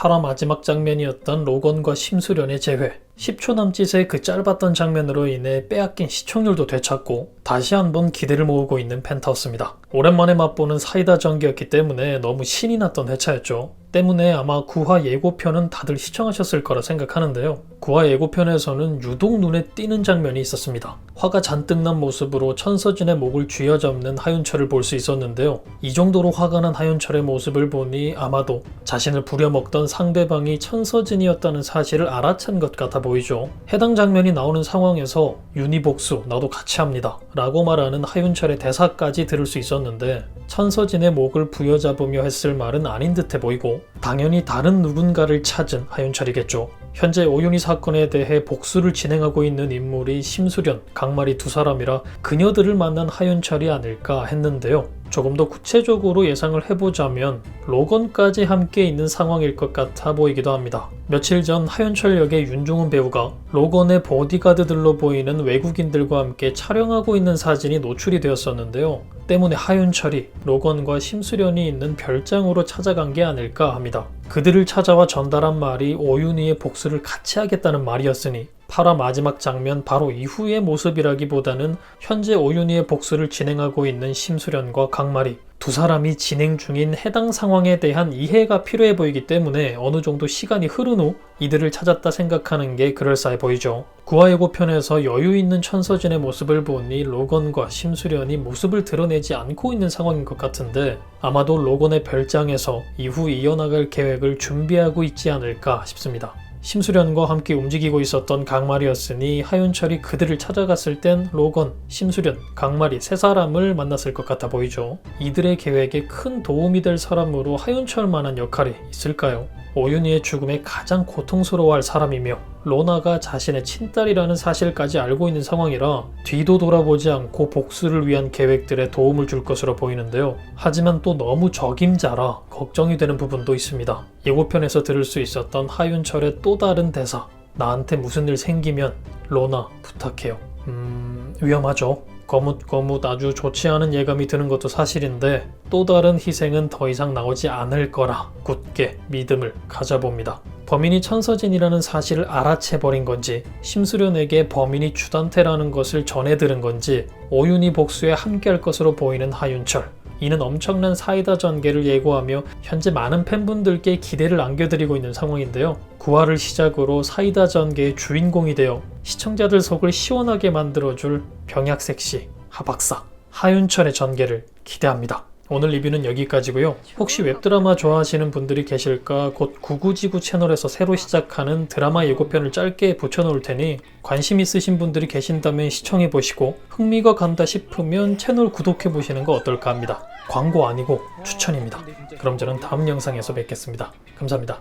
8화 마지막 장면이었던 로건과 심수련의 재회. 10초 남짓의 그 짧았던 장면으로 인해 빼앗긴 시청률도 되찾고 다시 한번 기대를 모으고 있는 펜타우스입니다. 오랜만에 맛보는 사이다 전기였기 때문에 너무 신이 났던 회차였죠. 때문에 아마 9화 예고편은 다들 시청하셨을 거라 생각하는데요. 9화 예고편에서는 유독 눈에 띄는 장면이 있었습니다. 화가 잔뜩 난 모습으로 천서진의 목을 쥐어잡는 하윤철을 볼 수 있었는데요. 이 정도로 화가 난 하윤철의 모습을 보니 아마도 자신을 부려먹던 상대방이 천서진이었다는 사실을 알아챈 것 같아 보 이죠. 해당 장면이 나오는 상황에서 유니복수 나도 같이 합니다. 라고 말하는 하윤철의 대사까지 들을 수 있었는데 천서진의 목을 부여잡으며 했을 말은 아닌 듯해 보이고 당연히 다른 누군가를 찾은 하윤철이겠죠. 현재 오윤희 사건에 대해 복수를 진행하고 있는 인물이 심수련, 강마리 두 사람이라 그녀들을 만난 하윤철이 아닐까 했는데요. 조금 더 구체적으로 예상을 해보자면 로건까지 함께 있는 상황일 것 같아 보이기도 합니다. 며칠 전 하윤철 역의 윤종훈 배우가 로건의 보디가드들로 보이는 외국인들과 함께 촬영하고 있는 사진이 노출이 되었었는데요. 때문에 하윤철이 로건과 심수련이 있는 별장으로 찾아간 게 아닐까 합니다. 그들을 찾아와 전달한 말이 오윤희의 복수를 같이 하겠다는 말이었으니 8화 마지막 장면 바로 이후의 모습이라기보다는 현재 오윤희의 복수를 진행하고 있는 심수련과 강마리 두 사람이 진행 중인 해당 상황에 대한 이해가 필요해 보이기 때문에 어느 정도 시간이 흐른 후 이들을 찾았다 생각하는 게 그럴싸해 보이죠. 구화 예고편에서 여유 있는 천서진의 모습을 보니 로건과 심수련이 모습을 드러내지 않고 있는 상황인 것 같은데 아마도 로건의 별장에서 이후 이어나갈 계획을 준비하고 있지 않을까 싶습니다. 심수련과 함께 움직이고 있었던 강마리였으니 하윤철이 그들을 찾아갔을 땐 로건, 심수련, 강마리 세 사람을 만났을 것 같아 보이죠. 이들의 계획에 큰 도움이 될 사람으로 하윤철만한 역할이 있을까요? 오윤희의 죽음에 가장 고통스러워할 사람이며 로나가 자신의 친딸이라는 사실까지 알고 있는 상황이라 뒤도 돌아보지 않고 복수를 위한 계획들에 도움을 줄 것으로 보이는데요. 하지만 또 너무 적임자라 걱정이 되는 부분도 있습니다. 예고편에서 들을 수 있었던 하윤철의 또 다른 대사 나한테 무슨 일 생기면 로나 부탁해요. 음... 위험하죠. 거뭇거뭇 아주 좋지 않은 예감이 드는 것도 사실인데 또 다른 희생은 더 이상 나오지 않을 거라 굳게 믿음을 가져봅니다. 범인이 천서진이라는 사실을 알아채버린 건지 심수련에게 범인이 주단태라는 것을 전해 들은 건지 오윤희 복수에 함께할 것으로 보이는 하윤철 이는 엄청난 사이다 전개를 예고하며 현재 많은 팬분들께 기대를 안겨드리고 있는 상황인데요. 9화를 시작으로 사이다 전개의 주인공이 되어 시청자들 속을 시원하게 만들어줄 병약 섹시 하박사 하윤철의 전개를 기대합니다. 오늘 리뷰는 여기까지고요. 혹시 웹드라마 좋아하시는 분들이 계실까 곧 구구지구 채널에서 새로 시작하는 드라마 예고편을 짧게 붙여놓을 테니 관심 있으신 분들이 계신다면 시청해 보시고 흥미가 간다 싶으면 채널 구독해 보시는 거 어떨까 합니다. 광고 아니고 추천입니다. 그럼 저는 다음 영상에서 뵙겠습니다. 감사합니다.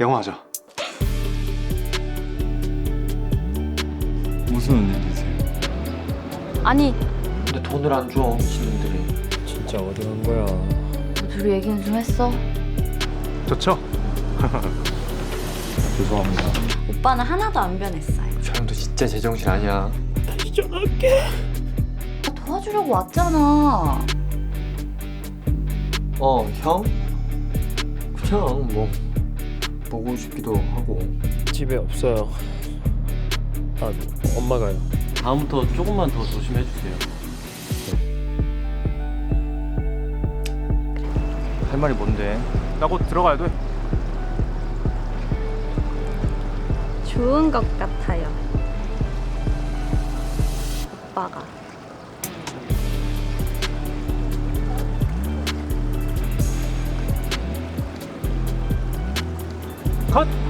영화하자. 무슨 일이세요? 아니 근데 돈을 안 줘, 미친놈들이. 진짜 어디 간 거야? 둘이 얘기는 좀 했어? 좋죠? 죄송합니다. 오빠는 하나도 안 변했어요 저 형도 진짜 제정신 아니야. 도와주려고 왔잖아 어, 형? 그냥 뭐 보고 싶기도 하고. 집에 없어요. 아, 엄마가요. 다음부터 조금만 더 조심해 주세요. 할 말이 뭔데? 나 곧 들어가야 돼. 좋은 것 같아요 오빠가 컷!